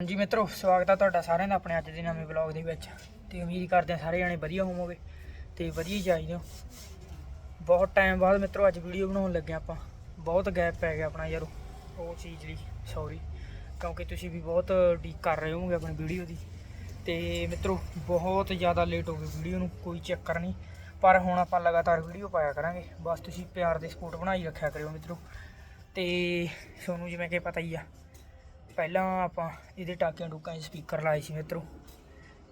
ਹਾਂਜੀ ਮਿੱਤਰੋ, ਸਵਾਗਤ ਆ ਤੁਹਾਡਾ ਸਾਰਿਆਂ ਦਾ ਆਪਣੇ ਅੱਜ ਦੇ ਨਵੇਂ ਵਲੌਗ ਦੇ ਵਿੱਚ। ਤੇ ਉਮੀਦ ਕਰਦੇ ਹਾਂ ਸਾਰੇ ਜਣੇ ਵਧੀਆ ਹੋਵੋਗੇ ਤੇ ਵਧੀਆ ਹੀ ਚਾਹੀਦੇ ਹੋ। ਬਹੁਤ ਟਾਈਮ ਬਾਅਦ ਮਿੱਤਰੋ, ਅੱਜ ਵੀਡੀਓ ਬਣਾਉਣ ਲੱਗੇ ਆਪਾਂ। ਬਹੁਤ ਗੈਪ ਪੈ ਗਿਆ ਆਪਣਾ ਯਾਰ, ਉਹ ਚੀਜ਼ ਲਈ ਸੌਰੀ ਕਿਉਂਕਿ ਤੁਸੀਂ ਵੀ ਬਹੁਤ ਡੀਕ ਕਰ ਰਹੇ ਹੋਵੋਗੇ ਆਪਣੀ ਵੀਡੀਓ ਦੀ। ਤੇ ਮਿੱਤਰੋ, ਬਹੁਤ ਜ਼ਿਆਦਾ ਲੇਟ ਹੋ ਗਈ ਵੀਡੀਓ ਨੂੰ, ਕੋਈ ਚੱਕਰ ਨਹੀਂ। ਪਰ ਹੁਣ ਆਪਾਂ ਲਗਾਤਾਰ ਵੀਡੀਓ ਪਾਇਆ ਕਰਾਂਗੇ। ਬਸ ਤੁਸੀਂ ਪਿਆਰ ਦੇ ਸਪੋਰਟ ਬਣਾਈ ਰੱਖਿਆ ਕਰਿਓ ਮਿੱਤਰੋ। ਤੇ ਤੁਹਾਨੂੰ ਜਿਵੇਂ ਕਿ ਪਤਾ ਹੀ ਆ ਪਹਿਲਾਂ ਆਪਾਂ ਇਹਦੇ ਟਾਕਿਆਂ ਟੂਕਾਂ 'ਚ ਸਪੀਕਰ ਲਾਏ ਸੀ ਮਿੱਤਰੋ।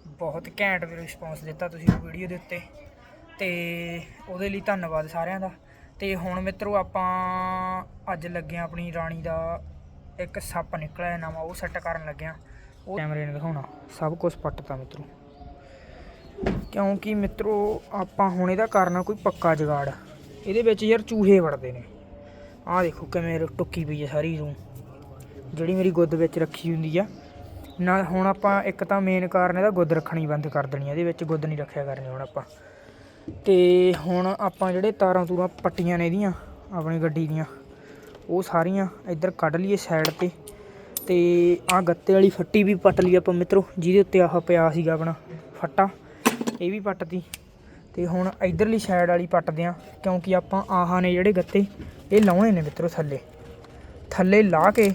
ਬਹੁਤ ਘੈਂਟ ਵੀ ਰਿਸਪੌਂਸ ਦਿੱਤਾ ਤੁਸੀਂ ਉਹ ਵੀਡੀਓ ਦੇ ਉੱਤੇ। ਤੇ ਉਹਦੇ ਲਈ ਧੰਨਵਾਦ ਸਾਰਿਆਂ ਦਾ। ਤੇ ਹੁਣ ਮਿੱਤਰੋ ਆਪਾਂ ਅੱਜ ਲੱਗੇ ਆਪਣੀ ਰਾਣੀ ਦਾ ਇੱਕ ਸੱਪ ਨਿਕਲਿਆ ਨਵਾਂ, ਉਹ ਸੈੱਟ ਕਰਨ ਲੱਗਿਆ ਉਹ ਕੈਮਰੇ ਨੇ ਦਿਖਾਉਣਾ। ਸਭ ਕੁਝ ਪੱਟਤਾ ਮਿੱਤਰੋ। ਕਿਉਂਕਿ ਮਿੱਤਰੋ ਆਪਾਂ ਹੁਣ ਇਹਦਾ ਕਰਨਾ ਕੋਈ ਪੱਕਾ ਜਗਾੜ। ਇਹਦੇ ਵਿੱਚ ਯਾਰ ਚੂਹੇ ਵੜਦੇ ਨੇ। ਆਹ ਦੇਖੋ ਕਿਵੇਂ ਟੁੱਕੀ ਪਈ ਹੈ ਸਾਰੀ ਰੂਮ ਜਿਹੜੀ ਮੇਰੀ ਗੁੱਦ ਵਿੱਚ ਰੱਖੀ ਹੁੰਦੀ ਆ। ਨਾਲ ਹੁਣ ਆਪਾਂ ਇੱਕ ਤਾਂ ਮੇਨ ਕਾਰਨ ਇਹਦਾ ਗੁੱਦ ਰੱਖਣੀ ਬੰਦ ਕਰ ਦੇਣੀ ਇਹਦੇ ਵਿੱਚ ਗੁੱਦ ਨਹੀਂ ਰੱਖਿਆ ਕਰਨੀ ਹੁਣ ਆਪਾਂ। ਤੇ ਹੁਣ ਆਪਾਂ ਜਿਹੜੇ ਤਾਰਾਂ ਤੂਰਾਂ ਪੱਟੀਆਂ ਨੇ ਇਹਦੀਆਂ, ਆਪਣੀ ਗੱਡੀ ਦੀਆਂ, ਉਹ ਸਾਰੀਆਂ ਇੱਧਰ ਕੱਢ ਲਈਏ ਸਾਈਡ ਤੇ। ਤੇ ਆਹ ਗੱਤੇ ਵਾਲੀ ਫੱਟੀ ਵੀ ਪੱਟ ਲਈ ਆਪਾਂ ਮਿੱਤਰੋ, ਜਿਹਦੇ ਉੱਤੇ ਆਹ ਪਿਆ ਸੀਗਾ ਆਪਣਾ ਫੱਟਾ, ਇਹ ਵੀ ਪੱਟਤੀ। ਤੇ ਹੁਣ ਇਧਰਲੀ ਸਾਈਡ ਵਾਲੀ ਪੱਟਦੇ ਆ, ਕਿਉਂਕਿ ਆਪਾਂ ਆਹਾਂ ਨੇ ਜਿਹੜੇ ਗੱਤੇ, ਇਹ ਲਾਉਣੇ ਨੇ ਮਿੱਤਰੋ ਥੱਲੇ। ਥੱਲੇ ਲਾ ਕੇ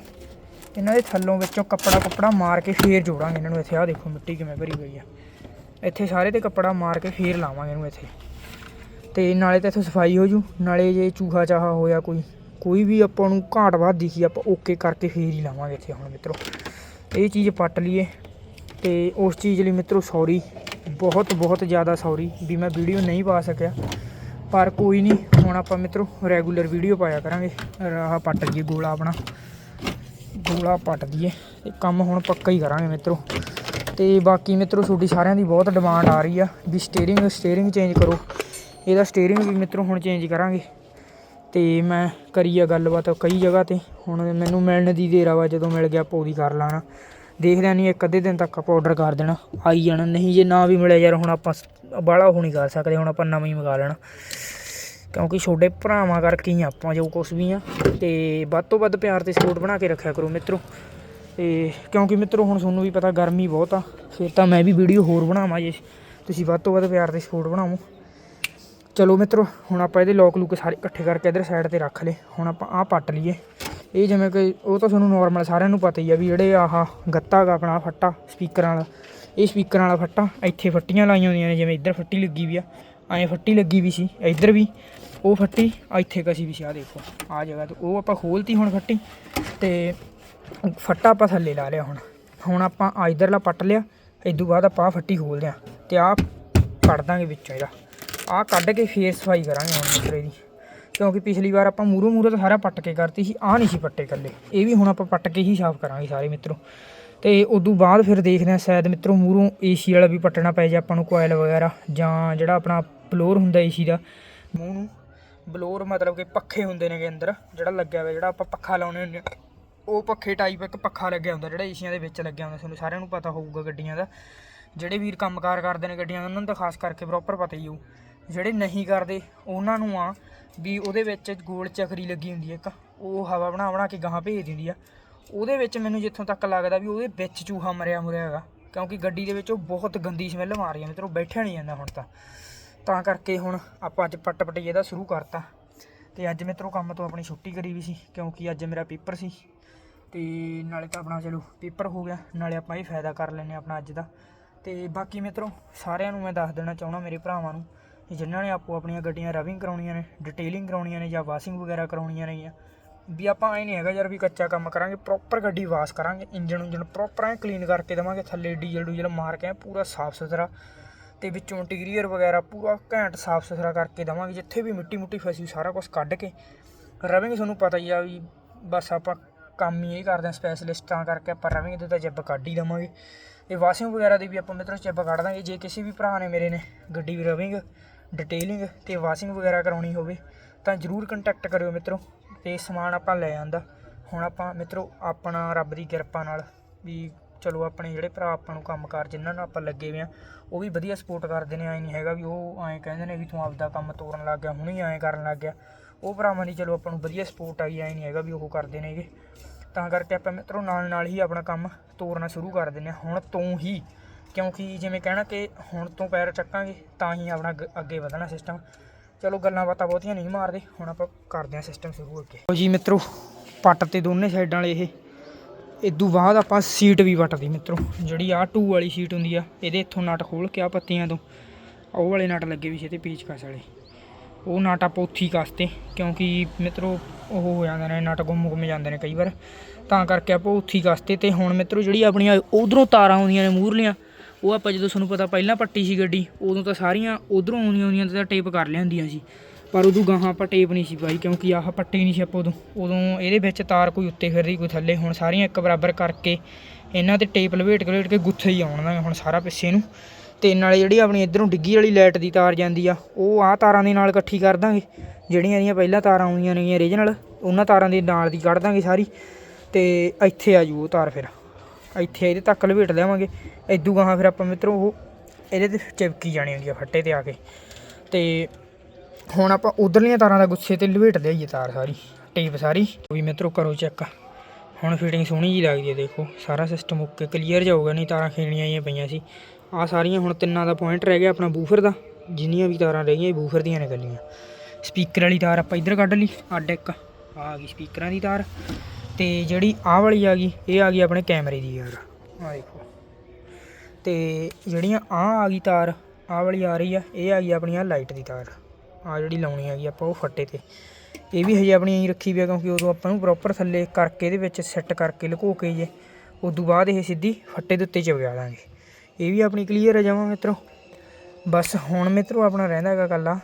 ਇਹਨਾਂ ਦੇ ਥੱਲੋਂ ਵਿੱਚੋਂ ਕੱਪੜਾ ਕੁੱਪੜਾ ਮਾਰ ਕੇ ਫੇਰ ਜੋੜਾਂਗੇ ਇਹਨਾਂ ਨੂੰ ਇੱਥੇ। ਆਹ ਦੇਖੋ ਮਿੱਟੀ ਕਿਵੇਂ ਭਰੀ ਹੋਈ ਆ। ਇੱਥੇ ਸਾਰੇ ਤੇ ਕੱਪੜਾ ਮਾਰ ਕੇ ਫੇਰ ਲਾਵਾਂਗੇ ਇਹਨੂੰ ਇੱਥੇ। ਤੇ ਨਾਲੇ ਤਾਂ ਇੱਥੇ ਸਫ਼ਾਈ ਹੋ ਜੂ। ਨਾਲੇ ਜੇ ਚੂਹਾ ਚਾਹਾ ਹੋਇਆ ਕੋਈ ਕੋਈ ਵੀ ਆਪਾਂ ਨੂੰ ਘਾਟ ਵਾਧ ਦਿਖੀ ਆਪਾਂ ਓਕੇ ਕਰਕੇ ਫੇਰ ਹੀ ਲਾਵਾਂਗੇ ਇੱਥੇ ਹੁਣ ਮਿੱਤਰੋ। ਇਹ ਚੀਜ਼ ਪੱਟ ਲਈਏ। ਤੇ ਉਸ ਚੀਜ਼ ਲਈ ਮਿੱਤਰੋ ਸੌਰੀ, ਬਹੁਤ ਬਹੁਤ ਜ਼ਿਆਦਾ ਸੌਰੀ ਵੀ ਮੈਂ ਵੀਡੀਓ ਨਹੀਂ ਪਾ ਸਕਿਆ। ਪਰ ਕੋਈ ਨਹੀਂ, ਹੁਣ ਆਪਾਂ ਮਿੱਤਰੋ ਰੈਗੂਲਰ ਵੀਡੀਓ ਪਾਇਆ ਕਰਾਂਗੇ। ਆਹ ਪੱਟ ਲਈਏ ਗੋਲਾ ਆਪਣਾ। ਗੋਲਾ ਪੱਟ ਦਈਏ ਤੇ ਕੰਮ ਹੁਣ ਪੱਕਾ ਹੀ ਕਰਾਂਗੇ ਮਿੱਤਰੋ। ਤੇ ਬਾਕੀ ਮਿੱਤਰੋ ਤੁਹਾਡੀ ਸਾਰਿਆਂ ਦੀ ਬਹੁਤ ਡਿਮਾਂਡ ਆ ਰਹੀ ਆ ਵੀ ਸਟੀਅਰਿੰਗ ਸਟੀਅਰਿੰਗ ਚੇਂਜ ਕਰੋ। ਇਹਦਾ ਸਟੀਅਰਿੰਗ ਵੀ ਮਿੱਤਰੋ ਹੁਣ ਚੇਂਜ ਕਰਾਂਗੇ। ਤੇ ਮੈਂ ਕਰੀ ਆ ਗੱਲਬਾਤ ਕਈ ਜਗ੍ਹਾ ਤੇ। ਹੁਣ ਮੈਨੂੰ ਮਿਲਣ ਦੀ ਦੇਰ ਆਵਾ ਜਦੋਂ ਮਿਲ ਗਿਆ ਆਪਾਂ ਉਹਦੀ ਕਰ ਲਾਣਾ ਦੇਖਦੇ ਨਹੀਂ, ਇੱਕ ਅੱਧੇ ਦਿਨ ਤੱਕ ਆਪਾਂ ਆਰਡਰ ਕਰ ਦੇਣਾ, ਆਈ ਜਾਣਾ। ਨਹੀਂ ਜੇ ਨਾ ਵੀ ਮਿਲਿਆ ਯਾਰ, ਹੁਣ ਆਪਾਂ ਬਾਹਲਾ ਉਹ ਨਹੀਂ ਕਰ ਸਕਦੇ, ਹੁਣ ਆਪਾਂ ਨਵਾਂ ਹੀ ਮੰਗਾ ਲੈਣਾ। ਕਿਉਂਕਿ ਛੋਟੇ ਭਰਾਵਾਂ ਕਰਕੇ ਹੀ ਆਪਾਂ ਜੋ ਕੁਛ ਵੀ ਆ। ਤੇ ਵੱਧ ਤੋਂ ਵੱਧ ਪਿਆਰ ਤੇ ਸਪੋਰਟ ਬਣਾ ਕੇ ਰੱਖਿਆ ਕਰੋ ਮਿੱਤਰੋ। ਤੇ ਕਿਉਂਕਿ ਮਿੱਤਰੋ ਹੁਣ ਤੁਹਾਨੂੰ ਵੀ ਪਤਾ ਗਰਮੀ ਬਹੁਤ ਆ, ਫਿਰ ਤਾਂ ਮੈਂ ਵੀ ਵੀਡੀਓ ਹੋਰ ਬਣਾਵਾਂ ਜੇ। ਤੁਸੀਂ ਵੱਧ ਤੋਂ ਵੱਧ ਪਿਆਰ ਤੇ ਸਪੋਰਟ ਬਣਾਵੋ ਚਲੋ ਮਿੱਤਰੋ, ਹੁਣ ਆਪਾਂ ਇਹਦੇ ਲੋਕ ਲੂਕ ਸਾਰੇ ਇਕੱਠੇ ਕਰਕੇ ਇਧਰ ਸਾਈਡ ਤੇ ਰੱਖ ਲਏ। ਹੁਣ ਆਪਾਂ ਆਹ ਪੱਟ ਲਈਏ। ਇਹ ਜਿਵੇਂ ਕਿ ਉਹ ਤਾਂ ਤੁਹਾਨੂੰ ਨਾਰਮਲ ਸਾਰਿਆਂ ਨੂੰ ਪਤਾ ਹੀ ਆ ਵੀ ਜਿਹੜੇ ਆਹ ਗੱਤਾ ਗਾ ਆਪਣਾ ਫੱਟਾ ਸਪੀਕਰਾਂ ਵਾਲਾ। ਇਹ ਸਪੀਕਰਾਂ ਵਾਲਾ ਫੱਟਾ ਇੱਥੇ ਫੱਟੀਆਂ ਲਾਈਆਂ ਹੁੰਦੀਆਂ ਨੇ, ਜਿਵੇਂ ਇੱਧਰ ਫੱਟੀ ਲੱਗੀ ਵੀ ਆ। ਐਂ ਫੱਟੀ ਲੱਗੀ ਵੀ ਸੀ, ਇੱਧਰ ਵੀ, ਉਹ ਫੱਟੀ ਇੱਥੇ ਕਸੀ ਵੀ ਸੀ ਆ ਦੇਖੋ ਆ ਜਗ੍ਹਾ ਤੇ, ਉਹ ਆਪਾਂ ਖੋਲਤੀ ਹੁਣ ਫੱਟੀ ਤੇ ਫੱਟਾ ਆਪਾਂ ਥੱਲੇ ਲਾ ਲਿਆ ਹੁਣ। ਹੁਣ ਆਪਾਂ ਆ ਇੱਧਰਲਾ ਪੱਟ ਲਿਆ ਇਦੋਂ ਬਾਅਦ ਆਪਾਂ ਆਹ ਫੱਟੀ ਖੋਲਦੇ ਆ ਤੇ ਆਹ ਕੱਢ ਦਾਂਗੇ ਵਿੱਚੋਂ ਇਹਦਾ। ਆਹ ਕੱਢ ਕੇ ਫੇਰ ਸਫ਼ਾਈ ਕਰਾਂਗੇ ਹੁਣ ਮਿੱਤਰ ਇਹਦੀ। ਕਿਉਂਕਿ ਪਿਛਲੀ ਵਾਰ ਆਪਾਂ ਮੂਰੋਂ ਮੂਰੋਂ ਤਾਂ ਸਾਰਾ ਪੱਟ ਕੇ ਕਰਤੀ ਸੀ, ਆਹ ਨਹੀਂ ਸੀ ਪੱਟੇ ਇਕੱਲੇ। ਇਹ ਵੀ ਹੁਣ ਆਪਾਂ ਪੱਟ ਕੇ ਹੀ ਸਾਫ਼ ਕਰਾਂਗੇ ਸਾਰੇ ਮਿੱਤਰੋ। ਤੇ ਉਦੋਂ ਬਾਅਦ ਫਿਰ ਦੇਖਦੇ ਹਾਂ ਸ਼ਾਇਦ ਮਿੱਤਰੋ ਮੂਰੋਂ ਏਸੀ ਵਾਲਾ ਵੀ ਪੱਟਣਾ ਪੈ ਜਾ ਆਪਾਂ ਨੂੰ ਕੋਇਲ ਵਗੈਰਾ ਜਾਂ ਜਿਹੜਾ ਆਪਣਾ ਬਲੋਰ ਹੁੰਦਾ ਏਸੀ ਦਾ। ਮੂੰਹ ਨੂੰ ਬਲੋਰ ਮਤਲਬ ਕਿ ਪੱਖੇ ਹੁੰਦੇ ਨੇਗੇ ਅੰਦਰ, ਜਿਹੜਾ ਲੱਗਿਆ ਹੋਇਆ, ਜਿਹੜਾ ਆਪਾਂ ਪੱਖਾ ਲਾਉਣੇ ਹੁੰਦੇ ਆ ਉਹ ਪੱਖੇ ਟਾਈਪ ਇੱਕ ਪੱਖਾ ਲੱਗਿਆ ਹੁੰਦਾ, ਜਿਹੜਾ ਏਸੀਆਂ ਦੇ ਵਿੱਚ ਲੱਗਿਆ ਹੁੰਦਾ, ਤੁਹਾਨੂੰ ਸਾਰਿਆਂ ਨੂੰ ਪਤਾ ਹੋਊਗਾ ਗੱਡੀਆਂ ਦਾ। ਜਿਹੜੇ ਵੀਰ ਕੰਮਕਾਰ ਕਰਦੇ ਨੇ ਗੱਡੀਆਂ ਦਾ, ਉਹਨਾਂ ਨੂੰ ਤਾਂ ਖਾਸ ਕਰਕੇ ਪ੍ਰੋਪਰ ਪਤਾ ਹੀ ਹੋਊ। ਜਿਹੜੇ ਨਹੀਂ ਕਰਦੇ, ਉਹਨਾਂ ਨੂੰ ਆ ਵੀ ਉਹਦੇ ਵਿੱਚ ਗੋਲ ਚੱਕਰੀ ਲੱਗੀ ਹੁੰਦੀ ਹੈ ਇੱਕ। ਉਹ ਹਵਾ ਬਣਾ ਬਣਾ ਕੇ ਗਾਹਾਂ ਭੇਜ ਦਿੰਦੀ ਆ। ਉਹਦੇ ਵਿੱਚ ਮੈਨੂੰ ਜਿੱਥੋਂ ਤੱਕ ਲੱਗਦਾ ਵੀ ਉਹਦੇ ਵਿੱਚ ਚੂਹਾ ਮਰਿਆ ਮੁਰਿਆ ਹੈਗਾ। ਕਿਉਂਕਿ ਗੱਡੀ ਦੇ ਵਿੱਚ ਉਹ ਬਹੁਤ ਗੰਦੀ ਸਮੈਲ ਮਾਰ ਰਹੀ ਹੈ ਮਿੱਤਰੋ ਬੈਠਿਆ ਨਹੀਂ ਜਾਂਦਾ ਹੁਣ ਤਾਂ। ਤਾਂ ਕਰਕੇ ਹੁਣ ਆਪਾਂ ਅੱਜ ਪੱਟ ਪਟਈ ਇਹਦਾ ਸ਼ੁਰੂ ਕਰਤਾ। ਤੇ ਅੱਜ ਮਿੱਤਰੋ ਕੰਮ ਤੋਂ ਆਪਣੀ ਛੁੱਟੀ ਕਰੀ ਵੀ ਸੀ, ਕਿਉਂਕਿ ਅੱਜ ਮੇਰਾ ਪੇਪਰ ਸੀ। ਤੇ ਨਾਲੇ ਤਾਂ ਆਪਣਾ ਚਲੋ ਪੇਪਰ ਹੋ ਗਿਆ, ਨਾਲੇ ਆਪਾਂ ਇਹ ਫਾਇਦਾ ਕਰ ਲੈਨੇ ਆਪਣਾ ਅੱਜ ਦਾ। ਤੇ ਬਾਕੀ ਮਿੱਤਰੋ, ਸਾਰਿਆਂ ਨੂੰ ਮੈਂ ਦੱਸ ਦੇਣਾ ਚਾਹੁੰਦਾ ਮੇਰੇ ਭਰਾਵਾਂ ਨੂੰ ਕਿ ਜਿਨ੍ਹਾਂ ਨੇ ਆਪੋ ਆਪਣੀਆਂ ਗੱਡੀਆਂ ਰਵਿੰਗ ਕਰਾਉਣੀਆਂ ਨੇ ਡਿਟੇਲਿੰਗ ਕਰਾਉਣੀਆਂ ਨੇ ਜਾਂ ਵਾਸ਼ਿੰਗ ਵਗੈਰਾ ਕਰਾਉਣੀਆਂ ਨੇ ਵੀ ਆਪਾਂ ਐ ਨਹੀਂ ਹੈਗਾ ਯਾਰ ਵੀ ਕੱਚਾ ਕੰਮ ਕਰਾਂਗੇ ਪ੍ਰੋਪਰ ਗੱਡੀ ਵਾਸ਼ ਕਰਾਂਗੇ ਇੰਜਨ ਉਂਜਨ ਪ੍ਰੋਪਰ ਐ ਕਲੀਨ ਕਰਕੇ ਦੇਵਾਂਗੇ, ਥੱਲੇ ਡੀਜ਼ਲ ਡੂਜ਼ਲ ਮਾਰ ਕੇ ਐਂ ਪੂਰਾ ਸਾਫ਼ ਸੁਥਰਾ ਤੇ ਵਿੱਚੋਂ ਇੰਟੀਰੀਅਰ ਵਗੈਰਾ ਪੂਰਾ ਘੈਂਟ ਸਾਫ਼ ਸੁਥਰਾ ਕਰਕੇ ਦੇਵਾਂਗੇ, ਜਿੱਥੇ ਵੀ ਮਿੱਟੀ ਮੁੱਟੀ ਫਸੀ ਸਾਰਾ ਕੁਝ ਕੱਢ ਕੇ। ਰਵਿੰਗ ਤੁਹਾਨੂੰ ਪਤਾ ਹੀ ਆ ਵੀ ਬਸ ਆਪਾਂ ਕੰਮ ਹੀ ਇਹ ਕਰਦੇ ਹਾਂ ਸਪੈਸ਼ਲਿਸਟ ਤਾਂ ਕਰਕੇ ਆਪਾਂ ਰਵਿੰਗ ਦੇ ਤਾਂ ਜਿੱਬ ਕੱਢ ਹੀ ਦੇਵਾਂਗੇ। ਇਹ ਵਾਸ਼ਿੰਗ ਵਗੈਰਾ ਦੀ ਵੀ ਆਪਾਂ ਮਿੱਤਰੋ ਜਿੱਬ ਕੱਢ ਦਾਂਗੇ, ਜੇ ਕਿਸੇ ਵੀ ਭਰਾ ਨੇ ਮੇਰੇ ਨੇ ਗੱਡੀ ਵੀ ਰਵਿੰਗ ਡਿਟੇਲਿੰਗ ਤੇ ਵਾਸ਼ਿੰਗ ਵਗੈਰਾ ਕਰਾਉਣੀ ਹੋਵੇ, ਤਾਂ ਜਰੂਰ ਕੰਟੈਕਟ ਕਰਿਓ ਮਿੱਤਰੋ, ਤੇ ਸਮਾਨ ਆਪਾਂ ਲੈ ਆਂਦਾ। ਹੁਣ ਆਪਾਂ ਮਿੱਤਰੋ ਆਪਣਾ ਰੱਬ ਦੀ ਕਿਰਪਾ ਨਾਲ ਵੀ ਚਲੋ ਆਪਣੇ ਜਿਹੜੇ ਭਰਾ ਆਪਾਂ ਨੂੰ ਕੰਮਕਾਰ ਜਿਨ੍ਹਾਂ ਨਾਲ ਆਪਾਂ ਲੱਗੇ ਹੋਏ ਆ, ਉਹ ਵੀ ਵਧੀਆ ਸਪੋਰਟ ਕਰਦੇ ਨੇ, ਐ ਨਹੀਂ ਹੈਗਾ ਵੀ ਉਹ ਐਂ ਕਹਿੰਦੇ ਨੇ ਵੀ ਤੂੰ ਆਪਦਾ ਕੰਮ ਤੋਰਨ ਲੱਗ ਗਿਆ, ਹੁਣੇ ਐਂ ਕਰਨ ਲੱਗ ਗਿਆ। ਉਹ ਭਰਾਵਾਂ ਦੀ ਚਲੋ ਆਪਾਂ ਨੂੰ ਵਧੀਆ ਸਪੋਰਟ ਆਈ, ਐ ਨਹੀਂ ਹੈਗਾ ਵੀ ਉਹ ਕਰਦੇ ਨੇਗੇ। ਤਾਂ ਕਰਕੇ ਆਪਾਂ ਮਿੱਤਰੋ ਨਾਲ ਨਾਲ ਹੀ ਆਪਣਾ ਕੰਮ ਤੋਰਨਾ ਸ਼ੁਰੂ ਕਰ ਦਿੰਦੇ ਹਾਂ, ਹੁਣ ਤੋਂ ਹੀ। ਕਿਉਂਕਿ ਜਿਵੇਂ ਕਹਿਣਾ ਕਿ ਹੁਣ ਤੋਂ ਪੈਰ ਚੱਕਾਂਗੇ, ਤਾਂ ਹੀ ਆਪਣਾ ਅੱਗੇ ਵਧਣਾ ਸਿਸਟਮ ਚਲੋ ਗੱਲਾਂ ਬਾਤਾਂ ਬਹੁਤੀਆਂ ਨਹੀਂ ਮਾਰਦੇ, ਹੁਣ ਆਪਾਂ ਕਰਦੇ ਹਾਂ ਸਿਸਟਮ ਸ਼ੁਰੂ ਅੱਗੇ। ਲਓ ਜੀ ਮਿੱਤਰੋ, ਪੱਟ ਤੇ ਦੋਨੇ ਸਾਈਡਾਂ ਵਾਲੇ ਇਹ ਇਦੋਂ ਬਾਅਦ ਆਪਾਂ ਸੀਟ ਵੀ ਵੱਟਦੀ ਮਿੱਤਰੋ, ਜਿਹੜੀ ਆ ਟੂ ਵਾਲੀ ਸੀਟ ਹੁੰਦੀ ਆ, ਇਹਦੇ ਇੱਥੋਂ ਨਟ ਖੋਲ ਕੇ ਆ ਪੱਤੀਆਂ ਤੋਂ ਉਹ ਵਾਲੇ ਨਟ ਲੱਗੇ ਵੀ ਸੀ ਤੇ ਪੀਚ ਕਸ ਵਾਲੇ। ਉਹ ਨਟ ਆਪਾਂ ਉੱਥੀ ਕਸਤੇ, ਕਿਉਂਕਿ ਮਿੱਤਰੋ ਉਹ ਹੋ ਜਾਂਦੇ ਨੇ, ਨਟ ਗੁੰਮ ਗੁੰਮ ਜਾਂਦੇ ਨੇ ਕਈ ਵਾਰ। ਤਾਂ ਕਰਕੇ ਆਪਾਂ ਉੱਥੀ ਕਸਤੇ ਤੇ ਹੁਣ ਮਿੱਤਰੋ ਜਿਹੜੀ ਆਪਣੀਆਂ ਉਧਰੋਂ ਤਾਰਾਂ ਆਉਂਦੀਆਂ ਨੇ ਮੂਹਰਲੀਆਂ, ਉਹ ਆਪਾਂ ਜਦੋਂ ਤੁਹਾਨੂੰ ਪਤਾ ਪਹਿਲਾਂ ਪੱਟੀ ਸੀ ਗੱਡੀ, ਉਦੋਂ ਤਾਂ ਸਾਰੀਆਂ ਉਧਰੋਂ ਆਉਂਦੀਆਂ ਆਉਂਦੀਆਂ ਤਾਂ ਟੇਪ ਕਰ ਲਿਆਂਦੀਆਂ ਸੀ। ਪਰ ਉਦੋਂ ਗਾਹਾਂ ਆਪਾਂ ਟੇਪ ਨਹੀਂ ਸੀ ਪਾਈ ਕਿਉਂਕਿ ਆਹ ਪੱਟੀ ਨਹੀਂ ਸੀ ਆਪਾਂ ਉਦੋਂ। ਉਦੋਂ ਇਹਦੇ ਵਿੱਚ ਤਾਰ ਕੋਈ ਉੱਤੇ ਫਿਰ ਰਹੀ, ਕੋਈ ਥੱਲੇ। ਹੁਣ ਸਾਰੀਆਂ ਇੱਕ ਬਰਾਬਰ ਕਰਕੇ ਇਹਨਾਂ ਤੇ ਟੇਪ ਲਵੇਟ ਕੇ ਲਵੇਟ ਕੇ ਗੁੱਥੇ ਹੀ ਆਉਣਾ ਹੁਣ ਸਾਰਾ ਪਿੱਛੇ ਨੂੰ। ਤੇ ਨਾਲੇ ਜਿਹੜੀ ਆਪਣੀ ਇਧਰੋਂ ਡਿੱਗੀ ਵਾਲੀ ਲਾਈਟ ਦੀ ਤਾਰ ਜਾਂਦੀ ਆ, ਉਹ ਆਹ ਤਾਰਾਂ ਦੇ ਨਾਲ ਇਕੱਠੀ ਕਰ ਦਾਂਗੇ। ਜਿਹੜੀਆਂ ਇਹਦੀਆਂ ਪਹਿਲਾਂ ਤਾਰਾਂ ਆਉਂਦੀਆਂ ਨੇਗੀਆਂ ਰੀਜਨਲ ਉਹਨਾਂ ਤਾਰਾਂ ਦੇ ਨਾਲ ਦੀ ਕੱਢ ਦਾਂਗੇ ਸਾਰੀ। ਤੇ ਇੱਥੇ ਆ ਜੂ ਉਹ ਤਾਰ ਫਿਰ। ਇੱਥੇ ਇਹਦੇ ਤੱਕ ਲਵੇਟ ਦੇਵਾਂਗੇ। ਇਦੋਂ ਗਾਹਾਂ ਫਿਰ ਆਪਾਂ ਮਿੱਤਰੋ ਉਹ ਇਹਦੇ ਤੇ ਚਿਪਕੀ ਜਾਣੀ ਹੁੰਦੀ ਆ ਫੱਟੇ ਤੇ ਆ ਕੇ। ਤੇ ਹੁਣ ਆਪਾਂ ਉਧਰਲੀਆਂ ਤਾਰਾਂ ਦਾ ਗੁੱਸੇ ਤੇ ਲਵੇਟ ਲਿਆਈਏ ਤਾਰ ਸਾਰੀ ਟੇਪ ਸਾਰੀ। ਵੀ ਮਿੱਤਰੋ ਕਰੋ ਚੈੱਕ ਹੁਣ ਫਿਟਿੰਗ ਸੋਹਣੀ ਜੀ ਲੱਗਦੀ ਹੈ, ਦੇਖੋ, ਸਾਰਾ ਸਿਸਟਮ ਓਕੇ ਕਲੀਅਰ ਜਾਊਗਾ, ਨਹੀਂ ਤਾਰਾਂ ਖੇੜੀਆਂ ਆਈਆਂ ਪਈਆਂ ਸੀ। ਆ ਸਾਰੀਆਂ ਹੁਣ ਤਿੰਨਾਂ ਦਾ ਪੁਆਇੰਟ ਰਹਿ ਗਿਆ ਆਪਣਾ ਬੂਫਰ ਦਾ, ਜਿੰਨੀਆਂ ਵੀ ਤਾਰਾਂ ਰਹਿ ਗਈਆਂ ਇਹ ਬੂਫਰ ਦੀਆਂ ਨੇ ਨਿਕਲੀਆਂ ਸਪੀਕਰ ਵਾਲੀ ਤਾਰ ਆਪਾਂ ਇੱਧਰ ਕੱਢ ਲਈ, ਅੱਡ ਇੱਕ, ਆਹ ਆ ਗਈ ਸਪੀਕਰਾਂ ਦੀ ਤਾਰ। ਤੇ ਜਿਹੜੀ ਆਹ ਵਾਲੀ ਆ ਗਈ, ਇਹ ਆ ਗਈ ਆਪਣੇ ਕੈਮਰੇ ਦੀ ਯਾਰ। ਆ ਦੇਖੋ। ਤੇ ਜਿਹੜੀਆਂ ਆ ਆ ਗਈ ਤਾਰ, ਆਹ ਵਾਲੀ ਆ ਰਹੀ ਆ, ਇਹ ਆ ਗਈ ਆਪਣੀ ਆ ਲਾਈਟ ਦੀ ਤਾਰ। ਆ ਜਿਹੜੀ ਲਾਉਣੀ ਹੈਗੀ ਆਪਾਂ ਉਹ ਫੱਟੇ ਤੇ। ਇਹ ਵੀ ਹਜੇ ਆਪਣੀ ਐਂ ਰੱਖੀ ਵੀ ਆ ਕਿਉਂਕਿ ਉਦੋਂ ਆਪਾਂ ਨੂੰ ਪ੍ਰੋਪਰ ਥੱਲੇ ਕਰਕੇ ਇਹਦੇ ਵਿੱਚ ਸੈੱਟ ਕਰਕੇ ਲੁਕੋ ਕੇ ਜੇ, ਉਦੋਂ ਬਾਅਦ ਇਹ ਸਿੱਧੀ ਫੱਟੇ ਦੇ ਉੱਤੇ ਚਵਿਆ ਦਾਂਗੇ। ਇਹ ਵੀ ਆਪਣੀ ਕਲੀਅਰ ਹੈ ਜਾਵਾਂ ਮਿੱਤਰੋ। ਬਸ ਹੁਣ ਮਿੱਤਰੋ ਆਪਣਾ ਰਹਿੰਦਾ ਹੈਗਾ ਕੱਲਾ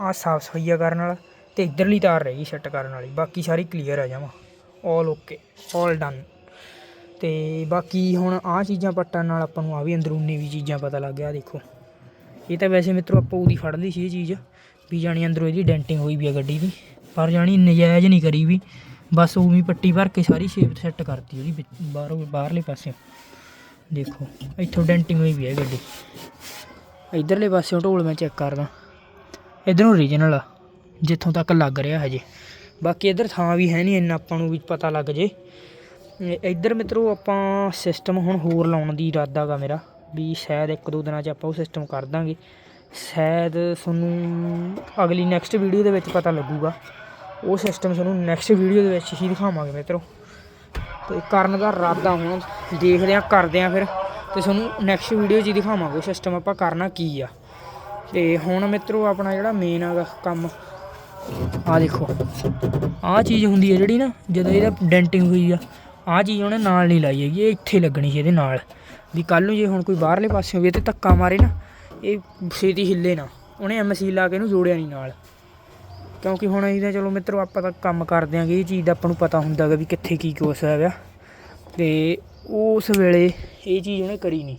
ਆ। ਸਾਫ਼ ਸਫਾਈਆ ਕਰਨ ਵਾਲਾ ਤੇ ਇਧਰਲੀ ਤਾਰ ਰਹਿ ਸੈੱਟ ਕਰਨ ਵਾਲੀ। ਬਾਕੀ ਸਾਰੀ ਕਲੀਅਰ ਆ ਜਾਵਾਂ ਆਲ ਓਕੇ ਆਲ ਡਨ ਤੇ ਬਾਕੀ ਹੁਣ ਆ ਚੀਜ਼ਾਂ ਪੱਟਣ ਨਾਲ ਆਪਾਂ ਨੂੰ ਆ ਵੀ ਅੰਦਰੂਨੀ ਵੀ ਚੀਜ਼ਾਂ ਪਤਾ ਲੱਗ ਗਿਆ, ਦੇਖੋ। ਇਹ ਤਾਂ ਵੈਸੇ ਮਿੱਤਰੋ ਆਪਾਂ ਉਹਦੀ ਫੜ ਲਈ ਸੀ ਇਹ ਚੀਜ਼। ਵੀ ਜਾਣੀ ਅੰਦਰੋਂ ਇਹਦੀ ਡੈਂਟਿੰਗ ਹੋਈ ਵੀ ਆ ਗੱਡੀ ਦੀ, ਪਰ ਜਾਣੀ ਨਜਾਇਜ਼ ਨਹੀਂ ਕਰੀ ਵੀ। ਬਸ ਉਵੇਂ ਪੱਟੀ ਭਰ ਕੇ ਸਾਰੀ ਸ਼ੇਪ ਸੈੱਟ ਕਰਤੀ ਉਹਦੀ ਬਾਹਰੋਂ ਬਾਹਰਲੇ ਪਾਸੇ ਦੇਖੋ, ਇੱਥੋਂ ਡੈਂਟਿੰਗ ਹੋਈ ਵੀ ਹੈ ਗੱਡੀ। ਇਧਰਲੇ ਪਾਸਿਓਂ ਢੋਲ ਮੈਂ ਚੈੱਕ ਕਰਦਾ। ਇਧਰੋਂ ਰੀਜਨਲ ਆ, ਜਿੱਥੋਂ ਤੱਕ ਲੱਗ ਰਿਹਾ ਹਜੇ। ਬਾਕੀ ਇਧਰ ਥਾਂ ਵੀ ਹੈ ਨਹੀਂ, ਇੰਨਾ ਆਪਾਂ ਨੂੰ ਵੀ ਪਤਾ ਲੱਗ ਜੇ। ਇਹ ਇੱਧਰ ਮਿੱਤਰੋ ਆਪਾਂ ਸਿਸਟਮ ਹੁਣ ਹੋਰ ਲਾਉਣ ਦੀ ਇਰਾਦਾ ਗਾ ਮੇਰਾ, ਵੀ ਸ਼ਾਇਦ ਇੱਕ ਦੋ ਦਿਨਾਂ 'ਚ ਆਪਾਂ ਉਹ ਸਿਸਟਮ ਕਰ ਦਾਂਗੇ। ਸ਼ਾਇਦ ਤੁਹਾਨੂੰ ਅਗਲੀ ਨੈਕਸਟ ਵੀਡੀਓ ਦੇ ਵਿੱਚ ਪਤਾ ਲੱਗੂਗਾ। ਉਹ ਸਿਸਟਮ ਤੁਹਾਨੂੰ ਨੈਕਸਟ ਵੀਡੀਓ ਦੇ ਵਿੱਚ ਹੀ ਦਿਖਾਵਾਂਗੇ ਮਿੱਤਰੋ। ਤੇ ਕਰਨ ਦਾ ਇਰਾਦਾ ਹੁਣ ਦੇਖਦੇ ਆ ਕਰਦੇ ਆ ਫਿਰ। ਤੇ ਤੁਹਾਨੂੰ ਨੈਕਸਟ ਵੀਡੀਓ 'ਚ ਹੀ ਦਿਖਾਵਾਂਗੇ ਉਹ ਸਿਸਟਮ ਆਪਾਂ ਕਰਨਾ ਕੀ ਆ। ਤੇ ਹੁਣ ਮਿੱਤਰੋ ਆਪਣਾ ਜਿਹੜਾ ਮੇਨ ਹੈਗਾ ਕੰਮ ਆ ਦੇਖੋ। ਆਹ ਚੀਜ਼ ਹੁੰਦੀ ਹੈ ਜਿਹੜੀ ਨਾ, ਜਦੋਂ ਇਹਦਾ ਡੈਂਟਿੰਗ ਹੋਈ ਆ, ਆਹ ਚੀਜ਼ ਉਹਨੇ ਨਾਲ ਨਹੀਂ ਲਾਈ ਹੈਗੀ, ਇਹ ਇੱਥੇ ਲੱਗਣੀ ਸੀ ਇਹਦੇ ਨਾਲ। ਵੀ ਕੱਲ ਨੂੰ ਜੇ ਹੁਣ ਕੋਈ ਬਾਹਰਲੇ ਪਾਸੇ ਹੋਵੇ ਤੇ ਧੱਕਾ ਮਾਰੇ ਨਾ ਇਹ ਛੇਤੀ ਹਿੱਲੇ ਨਾ। ਉਹਨੇ ਐਮਸੀ ਲਾ ਕੇ ਇਹਨੂੰ ਜੋੜਿਆ ਨਹੀਂ ਨਾਲ। ਕਿਉਂਕਿ ਹੁਣ ਅਸੀਂ ਤਾਂ ਚਲੋ ਮਿੱਤਰੋ, ਆਪਾਂ ਤਾਂ ਕੰਮ ਕਰਦੇ ਦਿਆਂਗੇ ਇਹ ਚੀਜ਼ ਦਾ ਆਪਾਂ ਨੂੰ ਪਤਾ ਹੁੰਦਾ ਹੈਗਾ ਵੀ ਕਿੱਥੇ ਕੀ ਕੋਸ ਹੈਗਾ। ਤੇ ਉਸ ਵੇਲੇ ਇਹ ਚੀਜ਼ ਉਹਨੇ ਕਰੀ ਨਹੀਂ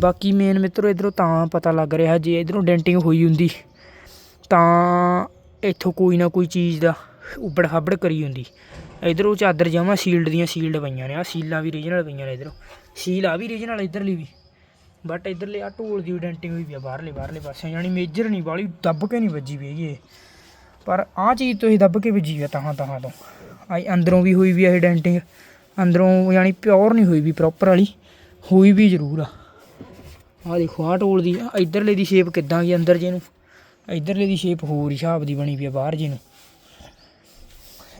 ਬਾਕੀ ਮੇਨ ਮਿੱਤਰੋ, ਇਧਰੋਂ ਤਾਂ ਪਤਾ ਲੱਗ ਰਿਹਾ ਜੇ ਇਧਰੋਂ ਡੈਂਟਿੰਗ ਹੋਈ ਹੁੰਦੀ, ਤਾਂ ਇੱਥੋਂ ਕੋਈ ਨਾ ਕੋਈ ਚੀਜ਼ ਦਾ ਉੱਬੜ ਖਾਬੜ ਕਰੀ ਹੁੰਦੀ। ਇਧਰੋਂ ਚਾਦਰ ਜਮਾ ਸੀਲਡ ਦੀਆਂ ਸੀਲਡ ਪਈਆਂ ਨੇ ਆ ਸੀਲਾਂ ਵੀ ਰੀਜਨਲ ਪਈਆਂ ਨੇ ਇਧਰੋਂ। ਸੀਲ ਆ ਵੀ ਰੀਜਨਲ ਇਧਰਲੀ ਵੀ। ਬਟ ਇਧਰਲੇ ਆ ਢੋਲ ਦੀ ਡੈਂਟਿੰਗ ਹੋਈ ਵੀ ਆ, ਬਾਹਰਲੇ ਬਾਹਰਲੇ ਪਾਸੇ ਯਾਨੀ ਮੇਜਰ ਨਹੀਂ ਵਾਲੀ ਦੱਬ ਕੇ ਨਹੀਂ ਵੱਜੀ ਵੀ ਹੈਗੀ ਇਹ। ਪਰ ਆਹ ਚੀਜ਼ ਤੁਸੀਂ ਦੱਬ ਕੇ ਵੱਜੀ ਆ ਤਹਾਂ ਤਹਾਂ ਤੋਂ। ਆਈ ਅੰਦਰੋਂ ਵੀ ਹੋਈ ਵੀ ਆ ਇਹ ਡੈਂਟਿੰਗ ਅੰਦਰੋਂ ਯਾਨੀ ਪਿਓਰ ਨਹੀਂ ਹੋਈ ਵੀ ਪ੍ਰੋਪਰ ਵਾਲੀ, ਹੋਈ ਵੀ ਜ਼ਰੂਰ ਆ। ਆਹ ਦੇਖੋ, ਆਹ ਢੋਲ ਦੀ, ਆਹ ਇੱਧਰਲੇ ਦੀ ਸ਼ੇਪ ਕਿੱਦਾਂ ਗਈ ਅੰਦਰ ਜੇ ਨੂੰ ਇੱਧਰਲੇ ਦੀ ਸ਼ੇਪ ਹੋਰ ਹਿਸਾਬ ਦੀ ਬਣੀ ਵੀ ਆ ਬਾਹਰ ਜੇ ਨੂੰ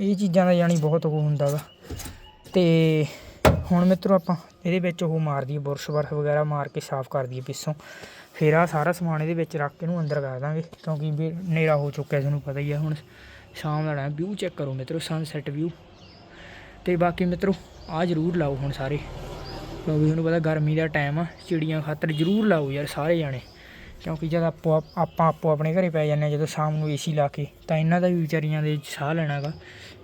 ਇਹ ਚੀਜ਼ਾਂ ਦਾ ਯਾਨੀ ਬਹੁਤ ਉਹ ਹੁੰਦਾ ਗਾ। ਤੇ ਹੁਣ ਮਿੱਤਰੋ ਆਪਾਂ ਇਹਦੇ ਵਿੱਚ ਉਹ ਮਾਰਦੀ ਹੈ ਬੁਰਸ਼ ਬਰਫ ਵਗੈਰਾ ਮਾਰ ਕੇ ਸਾਫ਼ ਕਰਦੀ ਹੈ ਪਿੱਛੋਂ। ਫਿਰ ਆ ਸਾਰਾ ਸਮਾਨ ਇਹਦੇ ਵਿੱਚ ਰੱਖ ਕੇ ਇਹਨੂੰ ਅੰਦਰ ਕਰ ਦਾਂਗੇ, ਕਿਉਂਕਿ ਵੀ ਹਨੇਰਾ ਹੋ ਚੁੱਕਿਆ ਤੁਹਾਨੂੰ ਪਤਾ ਹੀ ਆ ਹੁਣ। ਸ਼ਾਮ ਦਾ ਟਾਈਮ ਵਿਊ ਚੈੱਕ ਕਰੋ ਮਿੱਤਰੋ ਸਨਸੈਟ ਵਿਊ ਤੇ ਬਾਕੀ ਮਿੱਤਰੋ ਆ ਜ਼ਰੂਰ ਲਾਓ ਹੁਣ ਸਾਰੇ। ਕਿਉਂਕਿ ਤੁਹਾਨੂੰ ਪਤਾ ਗਰਮੀ ਦਾ ਟਾਈਮ ਆ, ਚਿੜੀਆਂ ਖਾਤਰ ਜ਼ਰੂਰ ਲਾਓ ਯਾਰ, ਸਾਰੇ ਜਾਣੇ। ਕਿਉਂਕਿ ਜਦ ਆਪੋ ਆਪਾਂ ਆਪੋ ਆਪਣੇ ਘਰੇ ਪੈ ਜਾਂਦੇ ਹਾਂ, ਜਦੋਂ ਸ਼ਾਮ ਨੂੰ ਏਸੀ ਲਾ ਕੇ, ਤਾਂ ਇਹਨਾਂ ਦਾ ਵੀ ਵਿਚਾਰੀਆਂ ਦੇ ਸਾਹ ਲੈਣਾ ਗਾ।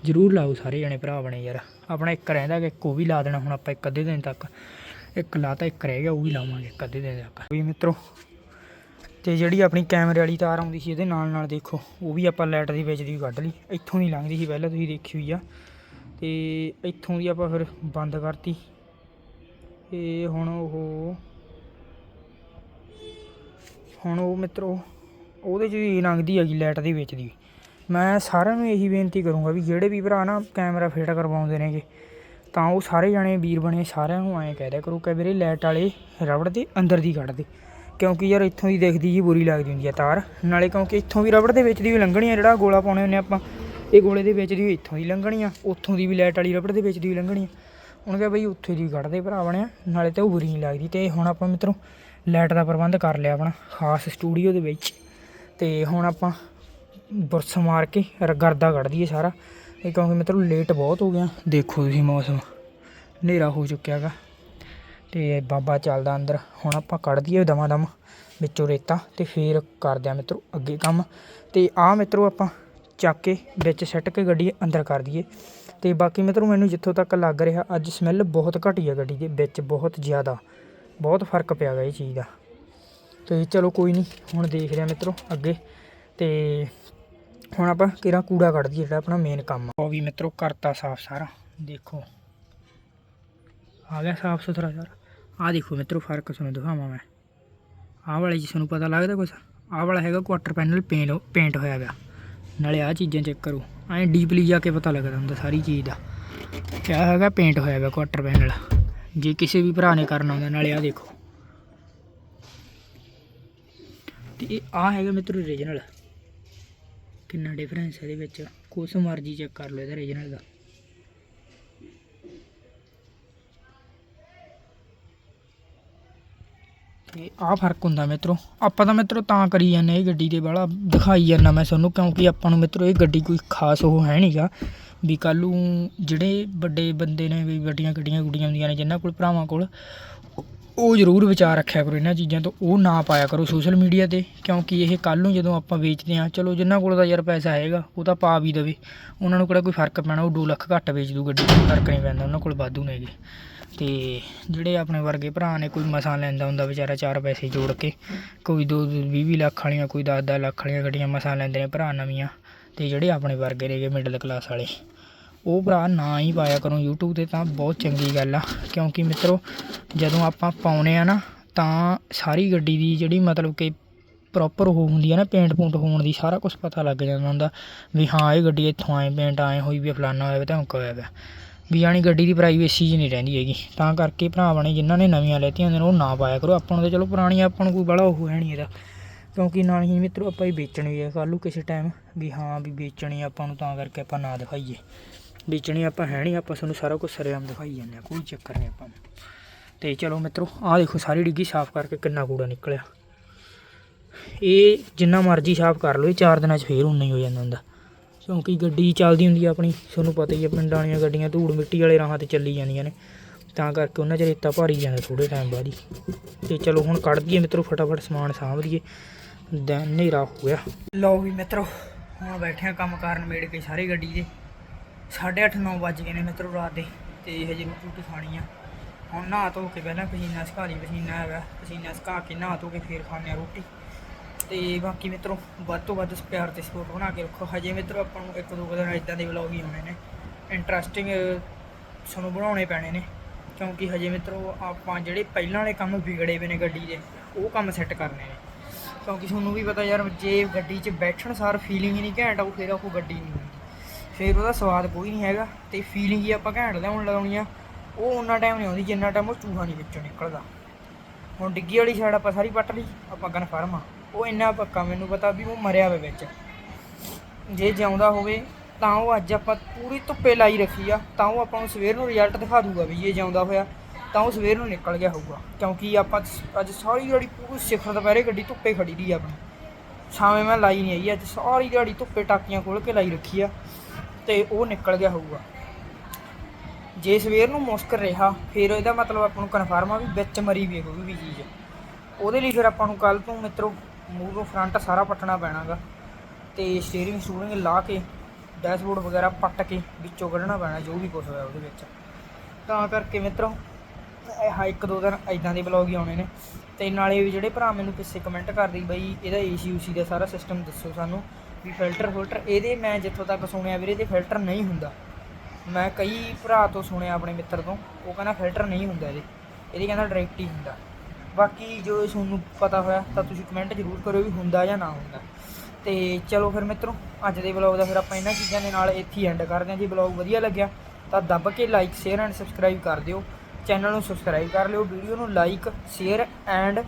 ਜ਼ਰੂਰ ਲਾਓ ਸਾਰੇ ਜਣੇ ਭਰਾ ਬਣੇ ਯਾਰ। ਆਪਣਾ ਇੱਕ ਰਹਿੰਦਾ ਕਿ ਇੱਕ ਉਹ ਵੀ ਲਾ ਦੇਣਾ, ਹੁਣ ਆਪਾਂ ਇੱਕ ਅੱਧੇ ਦਿਨ ਤੱਕ। ਇੱਕ ਲਾਤਾ ਇੱਕ ਰਹਿ ਗਿਆ, ਉਹ ਵੀ ਲਾਵਾਂਗੇ ਇੱਕ ਅੱਧੇ ਦਿਨ ਤੱਕ। ਵੀ ਮਿੱਤਰੋ, ਤੇ ਜਿਹੜੀ ਆਪਣੀ ਕੈਮਰੇ ਵਾਲੀ ਤਾਰ ਆਉਂਦੀ ਸੀ, ਇਹਦੇ ਨਾਲ ਨਾਲ ਦੇਖੋ, ਉਹ ਵੀ ਆਪਾਂ ਲਾਈਟ ਦੀ ਵਿੱਚ ਦੀ ਕੱਢ ਲਈ। ਇੱਥੋਂ ਦੀ ਲੰਘਦੀ ਸੀ, ਪਹਿਲਾਂ ਤੁਸੀਂ ਦੇਖੀ ਹੋਈ ਆ। ਤੇ ਇੱਥੋਂ ਦੀ ਆਪਾਂ ਫਿਰ ਬੰਦ ਕਰਤੀ। ਤੇ ਹੁਣ ਉਹ ਹੁਣ ਉਹ ਮਿੱਤਰੋ, ਉਹਦੇ 'ਚ ਵੀ ਲੰਘਦੀ ਹੈਗੀ ਲਾਈਟ ਦੇ ਵਿੱਚ ਦੀ। ਮੈਂ ਸਾਰਿਆਂ ਨੂੰ ਇਹੀ ਬੇਨਤੀ ਕਰੂੰਗਾ ਵੀ ਜਿਹੜੇ ਵੀ ਭਰਾ ਨਾ ਕੈਮਰਾ ਫਿੱਟ ਕਰਵਾਉਂਦੇ ਨੇਗੇ, ਤਾਂ ਉਹ ਸਾਰੇ ਜਾਣੇ ਵੀਰ ਬਣੇ, ਸਾਰਿਆਂ ਨੂੰ ਐਂ ਕਹਿ ਦਿਆ ਕਰੋ ਕਿ ਵੀਰੇ ਲਾਈਟ ਵਾਲੇ ਰਬੜ ਦੇ ਅੰਦਰ ਦੀ ਕੱਢ ਦੇ। ਕਿਉਂਕਿ ਯਾਰ ਇੱਥੋਂ ਦੀ ਦੇਖਦੀ ਜੀ ਬੁਰੀ ਲੱਗਦੀ ਹੁੰਦੀ ਆ ਤਾਰ। ਨਾਲੇ ਕਿਉਂਕਿ ਇੱਥੋਂ ਵੀ ਰਬੜ ਦੇ ਵਿੱਚ ਦੀ ਵੀ ਲੰਘਣੀ ਆ ਜਿਹੜਾ ਗੋਲਾ ਪਾਉਣੇ ਹੁੰਦੇ ਆਪਾਂ, ਇਹ ਗੋਲੇ ਦੇ ਵਿੱਚ ਦੀ ਵੀ ਇੱਥੋਂ ਦੀ ਲੰਘਣੀ ਆ ਉੱਥੋਂ ਦੀ ਵੀ ਲਾਈਟ ਵਾਲੀ ਰਬੜ ਦੇ ਵਿੱਚ ਦੀ ਵੀ ਲੰਘਣੀ ਆ ਉਹਨੇ ਕਿਹਾ ਬਈ ਉੱਥੇ ਦੀ ਕੱਢਦੇ ਭਰਾ ਬਣਿਆ, ਨਾਲੇ ਤੇ ਉਹ ਬੁਰੀ ਨਹੀਂ ਲੱਗਦੀ ਤੇ ਹੁਣ ਆਪਾਂ ਮਿੱਤਰੋ ਲਾਈਟ ਦਾ ਪ੍ਰਬੰਧ ਕਰ ਲਿਆ ਆਪਣਾ, ਖਾਸ ਸਟੂਡੀਓ ਦੇ ਵਿੱਚ। ਤੇ ਹੁਣ ਆਪਾਂ ਬੁਰਸ ਮਾਰ ਕੇ ਰ- ਗਰਦਾ ਕੱਢ ਦਈਏ ਸਾਰਾ। ਇਹ ਕਿਉਂਕਿ ਮਿੱਤਰੋ ਲੇਟ ਬਹੁਤ ਹੋ ਗਿਆ। ਦੇਖੋ ਤੁਸੀਂ ਮੌਸਮ, ਹਨੇਰਾ ਹੋ ਚੁੱਕਿਆ ਹੈਗਾ। ਤੇ ਬਾਬਾ ਚੱਲਦਾ ਅੰਦਰ। ਹੁਣ ਆਪਾਂ ਕੱਢ ਦਈਏ ਦਮਾ ਦਮ ਵਿੱਚੋਂ ਰੇਤਾ ਤੇ ਫੇਰ ਕਰਦੇ ਆ ਮਿੱਤਰੋ ਅੱਗੇ ਕੰਮ। ਤੇ ਆਹ ਮਿੱਤਰੋ ਆਪਾਂ ਚੱਕ ਕੇ, ਵਿੱਚ ਸੱਟ ਕੇ ਗੱਡੀ ਅੰਦਰ ਕਰ ਦਈਏ। ਤੇ ਬਾਕੀ ਮਿੱਤਰੋ ਮੈਨੂੰ ਜਿੱਥੋਂ ਤੱਕ ਲੱਗ ਰਿਹਾ, ਅੱਜ ਸਮੈਲ ਬਹੁਤ ਘਟੀ ਆ ਗੱਡੀ ਦੇ, ਵਿੱਚ ਬਹੁਤ ਜ਼ਿਆਦਾ। ਬਹੁਤ ਫ਼ਰਕ ਪਿਆ ਗਾ ਇਹ ਚੀਜ਼ ਦਾ। ਤੇ ਚਲੋ ਕੋਈ ਨਹੀਂ ਹੁਣ ਦੇਖਦੇ ਆ ਮਿੱਤਰੋ ਅੱਗੇ। ਤੇ ਹੁਣ ਆਪਾਂ ਕਿਹੜਾ ਕੂੜਾ ਕੱਢ ਦਈਏ ਜਿਹੜਾ ਆਪਣਾ ਮੇਨ ਕੰਮ ਆ। ਉਹ ਵੀ ਮਿੱਤਰੋ, ਕਰਤਾ ਸਾਫ਼ ਸਾਰਾ। ਦੇਖੋ। ਆ ਗਿਆ ਸਾਫ਼ ਸੁਥਰਾ ਸਾਰਾ। ਆ ਦੇਖੋ ਮਿੱਤਰੋ, ਫ਼ਰਕ ਤੁਹਾਨੂੰ ਦਿਖਾਵਾਂ ਮੈਂ। ਆਹ ਵਾਲੇ ਜੀ ਤੁਹਾਨੂੰ ਪਤਾ ਲੱਗਦਾ ਕੁਛ? ਆਹ ਵਾਲਾ ਹੈਗਾ ਕੁਆਟਰ ਪੈਨਲ ਪੇਂਟ ਪੇਂਟ ਹੋਇਆ ਗਿਆ ਨਾਲੇ ਆਹ ਚੀਜ਼ਾਂ ਚੈੱਕ ਕਰੋ। ਐਂ ਡੀਪਲੀ ਜਾ ਕੇ ਪਤਾ ਲੱਗਦਾ ਹੁੰਦਾ ਸਾਰੀ ਚੀਜ਼ ਦਾ। ਕਿਆ ਹੈਗਾ ਪੇਂਟ ਹੋਇਆ ਗਿਆ ਕੁਆਟਰ ਪੈਨਲ ਜੇ ਕਿਸੇ ਵੀ ਭਰਾ ਨੇ ਕਰਨਾ ਹੁੰਦਾ, ਨਾਲੇ ਆਹ ਦੇਖੋ। ਤੇ ਇਹ ਆ ਹੈਗਾ ਮਿੱਤਰੋ ਰੀਜਨਲ ਕਿੰਨਾ ਡਿਫਰੈਂਸ ਇਹਦੇ ਵਿੱਚ। ਕੁਛ ਮਰਜ਼ੀ ਚੈੱਕ ਕਰ ਲਓ ਇਹਦਾ ਰੀਜਨਲ ਦਾ। ਤੇ ਆਹ ਫ਼ਰਕ ਹੁੰਦਾ ਮਿੱਤਰੋ। ਆਪਾਂ ਤਾਂ ਮਿੱਤਰੋ ਤਾਂ ਕਰੀ ਜਾਂਦੇ ਇਹ ਗੱਡੀ ਦੇ ਵਾਲਾ। ਦਿਖਾਈ ਜਾਂਦਾ ਮੈਂ ਤੁਹਾਨੂੰ, ਕਿਉਂਕਿ ਆਪਾਂ ਨੂੰ ਮਿੱਤਰੋ ਇਹ ਗੱਡੀ ਕੋਈ ਖਾਸ ਉਹ ਹੈ ਨਹੀਂਗਾ ਵੀ ਕੱਲ੍ਹ ਨੂੰ ਜਿਹੜੇ ਵੱਡੇ ਬੰਦੇ ਨੇ ਵੀ ਵੱਡੀਆਂ ਗੱਡੀਆਂ ਗੁੱਡੀਆਂ ਹੁੰਦੀਆਂ ਨੇ ਜਿਨ੍ਹਾਂ ਕੋਲ ਭਰਾਵਾਂ ਕੋਲ, ਉਹ ਜ਼ਰੂਰ ਵਿਚਾਰ ਰੱਖਿਆ ਕਰੋ ਇਹਨਾਂ ਚੀਜ਼ਾਂ ਤੋਂ, ਉਹ ਨਾ ਪਾਇਆ ਕਰੋ ਸੋਸ਼ਲ ਮੀਡੀਆ ਤੇ, ਕਿਉਂਕਿ ਇਹ ਕੱਲ ਨੂੰ ਜਦੋਂ ਆਪਾਂ ਵੇਚਦੇ ਹਾਂ, ਚਲੋ ਜਿਨ੍ਹਾਂ ਕੋਲ ਤਾਂ ਯਾਰ ਪੈਸਾ ਹੈਗਾ, ਉਹ ਤਾਂ ਪਾ ਵੀ ਦੇਵੇ, ਉਹਨਾਂ ਨੂੰ ਕਿਹੜਾ ਕੋਈ ਫ਼ਰਕ ਪੈਣਾ, ਉਹ 2 ਲੱਖ ਘੱਟ ਵੇਚ ਦੂ ਗੱਡੀ ਕੋਈ ਫ਼ਰਕ ਨਹੀਂ ਪੈਂਦਾ, ਉਹਨਾਂ ਕੋਲ ਵਾਧੂ ਨੇਗੇ ਤੇ ਜਿਹੜੇ ਆਪਣੇ ਵਰਗੇ ਭਰਾ ਨੇ, ਕੋਈ ਮਸਾਂ ਲੈਂਦਾ ਹੁੰਦਾ ਵਿਚਾਰਾ ਚਾਰ ਪੈਸੇ ਜੋੜ ਕੇ, ਕੋਈ ਦੋ 20 ਲੱਖ ਵਾਲੀਆਂ, ਕੋਈ 10 10 ਲੱਖ ਵਾਲੀਆਂ ਗੱਡੀਆਂ ਮਸਾਂ ਲੈਂਦੇ ਨੇ ਭਰਾ ਨਵੀਆਂ ਅਤੇ ਜਿਹੜੇ ਆਪਣੇ ਵਰਗੇ ਨੇਗੇ ਮਿਡਲ ਕਲਾਸ ਵਾਲੇ, ਉਹ ਭਰਾ ਨਾ ਹੀ ਪਾਇਆ ਕਰੋ YouTube ਤੇ ਤਾਂ ਬਹੁਤ ਚੰਗੀ ਗੱਲ ਆ। ਕਿਉਂਕਿ ਮਿੱਤਰੋ, ਜਦੋਂ ਆਪਾਂ ਪਾਉਨੇ ਆ ਨਾ, ਤਾਂ ਸਾਰੀ ਗੱਡੀ ਦੀ ਜਿਹੜੀ ਮਤਲਬ ਕਿ ਪ੍ਰੋਪਰ ਉਹ ਹੁੰਦੀ ਆ ਨਾ ਪੇਂਟ ਪੂੰਟ ਹੋਣ ਦੀ ਸਾਰਾ ਕੁਝ ਪਤਾ ਲੱਗ ਜਾਂਦਾ ਹੁੰਦਾ ਵੀ ਹਾਂ, ਇਹ ਗੱਡੀ ਇੱਥੋਂ ਆਏ ਪੇਂਟ ਆਏ ਹੋਈ ਵੀ ਫਲਾਨਾ ਹੋਇਆ ਤਾਂ ਔਂਕਾ ਹੋਇਆ ਵੀ। ਯਾਨੀ ਗੱਡੀ ਦੀ ਪ੍ਰਾਈਵੇਸੀ ਜੀ ਨਹੀਂ ਰਹਿੰਦੀ ਹੈਗੀ। ਤਾਂ ਕਰਕੇ ਭਰਾ ਬਣੇ ਜਿਨ੍ਹਾਂ ਨੇ ਨਵੀਆਂ ਲੈਤੀਆਂ ਹੁੰਦੀਆਂ ਨੇ, ਉਹ ਨਾ ਪਾਇਆ ਕਰੋ। ਆਪਾਂ ਨੂੰ ਤਾਂ ਚਲੋ ਪੁਰਾਣੀਆਂ ਆਪਾਂ ਨੂੰ ਕੋਈ ਬੜਾ ਉਹ ਹੈ ਨਹੀਂ ਇਹਦਾ। ਕਿਉਂਕਿ ਨਾਲ ਹੀ ਮਿੱਤਰੋ ਆਪਾਂ ਹੀ ਵੇਚਣੀ ਹੈ ਕੱਲ੍ਹ ਨੂੰ ਕਿਸੇ ਟਾਈਮ ਵੀ ਹਾਂ ਵੀ ਵੇਚਣੀ ਆਪਾਂ ਨੂੰ ਤਾਂ ਕਰਕੇ ਆਪਾਂ ਨਾ ਦਿਖਾਈਏ। ਵੇਚਣੀ ਆਪਾਂ ਹੈ ਨਹੀਂ, ਆਪਾਂ ਤੁਹਾਨੂੰ ਸਾਰਾ ਕੁਝ ਸਰੇਆਮ ਦਿਖਾਈ ਜਾਂਦੇ ਆ, ਕੋਈ ਚੱਕਰ ਨਹੀਂ ਆਪਾਂ ਨੂੰ। ਤੇ ਚਲੋ ਮਿੱਤਰੋ, ਆਹ ਦੇਖੋ ਸਾਰੀ ਡਿੱਗੀ ਸਾਫ਼ ਕਰਕੇ ਕਿੰਨਾ ਕੂੜਾ ਨਿਕਲਿਆ। ਇਹ ਜਿੰਨਾ ਮਰਜ਼ੀ ਸਾਫ਼ ਕਰ ਲਓ, ਇਹ ਚਾਰ ਦਿਨਾਂ 'ਚ ਫੇਰ ਉਨਾ ਹੀ ਹੋ ਜਾਂਦਾ ਹੁੰਦਾ। ਕਿਉਂਕਿ ਗੱਡੀ ਚੱਲਦੀ ਹੁੰਦੀ ਆ ਆਪਣੀ, ਤੁਹਾਨੂੰ ਪਤਾ ਹੀ ਆ, ਪਿੰਡਾਂ ਵਾਲੀਆਂ ਗੱਡੀਆਂ ਧੂੜ ਮਿੱਟੀ ਵਾਲੇ ਰਾਹਾਂ ਤੇ ਚੱਲੀ ਜਾਂਦੀਆਂ ਨੇ। ਤਾਂ ਕਰਕੇ ਉਹਨਾਂ 'ਚ ਰੇਤਾ ਭਾਰੀ ਜਾਂਦਾ ਥੋੜੇ ਟਾਈਮ ਬਾਅਦ ਹੀ। ਤੇ ਚਲੋ ਹੁਣ ਕੱਢ ਦਈਏ ਮਿੱਤਰੋ, ਫਟਾਫਟ ਸਮਾਨ ਸਾਂਭ ਦਈਏ ਦਿਨ ਹਨੇਰਾ ਹੋ ਗਿਆ। ਲਓ ਵੀ ਮਿੱਤਰੋ, ਹੁਣ ਬੈਠੇ ਕੰਮ ਕਾਰਨ ਮੇੜ ਕੇ ਸਾਰੀ ਗੱਡੀ ਦੇ। 8:30 9 ਵੱਜ ਗਏ ਨੇ ਮਿੱਤਰੋ ਰਾਤ ਦੇ ਤੇ ਹਜੇ ਰੋਟੀ ਰੋਟੀ ਖਾਣੀ ਆ। ਹੁਣ ਨਹਾ ਧੋ ਕੇ ਪਹਿਲਾਂ ਪਸੀਨਾ ਸੁਕਾ ਲਈ, ਪਸੀਨਾ ਹੈਗਾ। ਪਸੀਨਾ ਸੁਕਾ ਕੇ ਨਹਾ ਧੋ ਕੇ ਫੇਰ ਖਾਣੇ ਆ ਰੋਟੀ। ਤੇ ਬਾਕੀ ਮਿੱਤਰੋ, ਵੱਧ ਤੋਂ ਵੱਧ ਪਿਆਰ ਤੇ ਸਪੋਰਟ ਬਣਾ ਕੇ ਰੱਖੋ। ਹਜੇ ਮਿੱਤਰੋ ਆਪਾਂ ਨੂੰ ਇੱਕ ਦੋ ਦਿਨ ਇਦਾਂ ਦੇ ਵਲੌਗ ਹੀ ਆਉਣੇ ਨੇ। ਇੰਟਰਸਟਿੰਗ ਸਾਨੂੰ ਬਣਾਉਣੇ ਪੈਣੇ ਨੇ। ਕਿਉਂਕਿ ਹਜੇ ਮਿੱਤਰੋ ਆਪਾਂ ਜਿਹੜੇ ਪਹਿਲਾਂ ਵਾਲੇ ਕੰਮ ਵਿਗੜੇ ਪਏ ਨੇ ਗੱਡੀ ਦੇ, ਉਹ ਕੰਮ ਸੈੱਟ ਕਰਨੇ ਨੇ। ਕਿਉਂਕਿ ਤੁਹਾਨੂੰ ਵੀ ਪਤਾ ਯਾਰ, ਜੇ ਗੱਡੀ 'ਚ ਬੈਠਣ ਸਾਰ ਫੀਲਿੰਗ ਹੀ ਨਹੀਂ ਘੈਂਟ ਆਊ ਫਿਰ ਉਹ ਗੱਡੀ ਨਹੀਂ ਹੁੰਦੀ। ਫਿਰ ਉਹਦਾ ਸਵਾਦ ਕੋਈ ਨਹੀਂ ਹੈਗਾ ਤੇ ਫੀਲਿੰਗ ਹੀ ਆਪਾਂ ਘੈਂਟ ਲਿਆਉਣ ਲਗਾਉਣੀ ਆ। ਉਹ ਉਹਨਾਂ ਟਾਈਮ ਨਹੀਂ ਆਉਂਦੀ ਜਿੰਨਾ ਟਾਈਮ ਉਹ ਚੂਹਾ ਨਹੀਂ ਵਿੱਚੋਂ ਨਿਕਲਦਾ। ਹੁਣ ਡਿੱਗੀ ਵਾਲੀ ਸਾਈਡ ਆਪਾਂ ਸਾਰੀ ਪੱਟ ਲਈ, ਆਪਾਂ ਕਨਫਰਮ ਆ। ਉਹ ਇੰਨਾ ਪੱਕਾ ਮੈਨੂੰ ਪਤਾ ਵੀ ਉਹ ਮਰਿਆ ਹੋਵੇ ਵਿੱਚ। ਜੇ ਜਿਉਂਦਾ ਹੋਵੇ, ਤਾਂ ਉਹ ਅੱਜ ਆਪਾਂ ਪੂਰੀ ਧੁੱਪੇ ਲਾਈ ਰੱਖੀ ਆ, ਤਾਂ ਉਹ ਆਪਾਂ ਨੂੰ ਸਵੇਰ ਨੂੰ ਰਿਜ਼ਲਟ ਦਿਖਾ ਦੂਗਾ ਵੀ ਇਹ ਜਿਉਂਦਾ ਹੋਇਆ। ਤਾਂ ਉਹ ਸਵੇਰ ਨੂੰ ਨਿਕਲ ਗਿਆ ਹੋਊਗਾ, ਕਿਉਂਕਿ ਆਪਾਂ ਅੱਜ ਸਾਰੀ ਦਿਹਾੜੀ ਪੂਰੀ ਸਿਖਰ ਦੁਪਹਿਰੇ ਗੱਡੀ ਧੁੱਪੇ ਖੜੀ ਰਹੀ ਆ ਆਪਣੀ। ਸ਼ਾਮੇ ਮੈਂ ਲਾਈ ਨਹੀਂ ਆਈ, ਅੱਜ ਸਾਰੀ ਦਿਹਾੜੀ ਧੁੱਪੇ ਟਾਕੀਆਂ ਖੋਲ ਕੇ ਲਾਈ ਰੱਖੀ ਆ, ਤੇ ਉਹ ਨਿਕਲ ਗਿਆ ਹੋਊਗਾ। ਜੇ ਸਵੇਰ ਨੂੰ ਮੁਸ਼ਕ ਰਿਹਾ, ਫਿਰ ਇਹਦਾ ਮਤਲਬ ਆਪਾਂ ਨੂੰ ਕਨਫਰਮ ਆ ਵੀ ਵਿੱਚ ਮਰੀ ਵੀ ਕੋਈ ਵੀ ਚੀਜ਼। ਉਹਦੇ ਲਈ ਫਿਰ ਆਪਾਂ ਨੂੰ ਕੱਲ ਤੋਂ ਮਿੱਤਰੋ ਮੂਹਰੋਂ ਫਰੰਟ ਸਾਰਾ ਪੱਟਣਾ ਪੈਣਾਗਾ, ਤੇ ਸਟੀਅਰਿੰਗ ਸਟੂਰਿੰਗ ਲਾ ਕੇ ਡੈਸ਼ਬੋਰਡ ਵਗੈਰਾ ਪੱਟ ਕੇ ਵਿੱਚੋਂ ਕੱਢਣਾ ਪੈਣਾ, ਜੋ ਵੀ ਕੁਝ ਹੋਇਆ ਉਹਦੇ ਵਿੱਚ। ਤਾਂ ਕਰਕੇ ਮਿੱਤਰੋ ਇਹ ਇੱਕ ਦੋ ਦਿਨ ਐਦਾਂ ਦੇ ਵਲੌਗ ਹੀ ਆਉਣੇ ਨੇ। ਤੇ ਨਾਲੇ ਵੀ ਜਿਹੜੇ ਭਰਾ ਮੈਨੂੰ ਪਿੱਛੇ ਕਮੈਂਟ ਕਰਦੇ ਬਈ ਇਹਦਾ ਏਸੀ ਊਸੀ ਦਾ ਸਾਰਾ ਸਿਸਟਮ ਦੱਸੋ ਸਾਨੂੰ ਵੀ ਫਿਲਟਰ ਫਿਲਟਰ ਇਹਦੇ ਮੈਂ ਜਿੱਥੋਂ ਤੱਕ ਸੁਣਿਆ ਵੀਰੇ, ਇਹਦੇ ਫਿਲਟਰ ਨਹੀਂ ਹੁੰਦਾ। ਮੈਂ ਕਈ ਭਰਾ ਤੋਂ ਸੁਣਿਆ ਆਪਣੇ ਮਿੱਤਰ ਤੋਂ, ਉਹ ਕਹਿੰਦਾ ਫਿਲਟਰ ਨਹੀਂ ਹੁੰਦਾ ਇਹਦੇ। ਇਹਦੇ ਕਹਿੰਦਾ ਡਾਇਰੈਕਟ ਹੀ ਹੁੰਦਾ। ਬਾਕੀ ਜੋ ਤੁਹਾਨੂੰ ਪਤਾ ਹੋਇਆ ਤਾਂ ਤੁਸੀਂ ਕਮੈਂਟ ਜ਼ਰੂਰ ਕਰਿਓ ਵੀ ਹੁੰਦਾ ਜਾਂ ਨਾ ਹੁੰਦਾ। ਤੇ ਚਲੋ ਫਿਰ ਮਿੱਤਰੋ, ਅੱਜ ਦੇ ਵਲੌਗ ਦਾ ਫਿਰ ਆਪਾਂ ਇਹਨਾਂ ਚੀਜ਼ਾਂ ਦੇ ਨਾਲ ਇੱਥੇ ਐਂਡ ਕਰਦੇ ਹਾਂ। ਜੀ ਵਲੌਗ ਵਧੀਆ ਲੱਗਿਆ ਤਾਂ ਦੱਬ ਕੇ ਲਾਈਕ ਸ਼ੇਅਰ ਐਂਡ ਸਬਸਕ੍ਰਾਈਬ ਕਰ ਦਿਓ। ਚੈਨਲ ਨੂੰ ਸਬਸਕ੍ਰਾਈਬ ਕਰ ਲਿਓ ਵੀਡੀਓ ਨੂੰ ਲਾਈਕ ਸ਼ੇਅਰ ਐਂਡ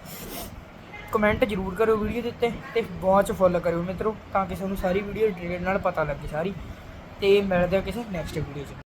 ਕਮੈਂਟ ਜ਼ਰੂਰ ਕਰਿਓ ਵੀਡੀਓ ਦੇ ਉੱਤੇ ਤੇ ਵਾਚ ਫੁੱਲ ਕਰਿਓ ਮਿੱਤਰੋ, ਤਾਂ ਕਿ ਤੁਹਾਨੂੰ ਸਾਰੀ ਵੀਡੀਓ ਡਿਟੇਲ ਨਾਲ ਪਤਾ ਲੱਗੇ ਸਾਰੀ। ਤੇ ਮਿਲਦੇ ਹਾਂ ਕਿਸੇ ਨੈਕਸਟ ਵੀਡੀਓ 'ਚ।